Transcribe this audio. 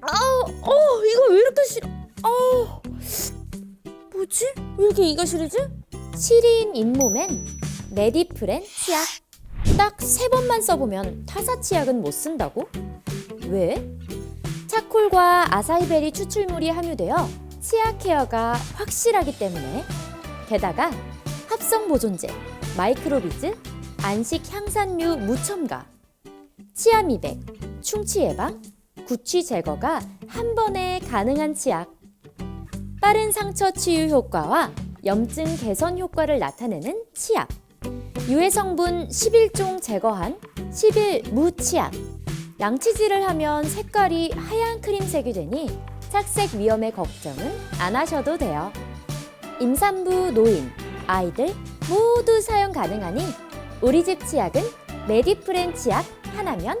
아우, 어, 이거 왜 이렇게 싫어? 아우, 뭐지? 왜 이렇게 이가 시리지? 시린 잇몸엔 메디프렌 치약. 딱 세 번만 써보면 타사 치약은 못 쓴다고? 왜? 차콜과 아사이베리 추출물이 함유되어 치아 케어가 확실하기 때문에 게다가 합성 보존제, 마이크로비즈, 안식 향산류 무첨가, 치아 미백, 충치 예방, 구취 제거가 한 번에 가능한 치약. 빠른 상처 치유 효과와 염증 개선 효과를 나타내는 치약. 유해 성분 11종 제거한 11 무치약. 양치질을 하면 색깔이 하얀 크림색이 되니 착색 위험의 걱정은 안 하셔도 돼요. 임산부, 노인, 아이들 모두 사용 가능하니 우리 집 치약은 메디프렌 치약 하나면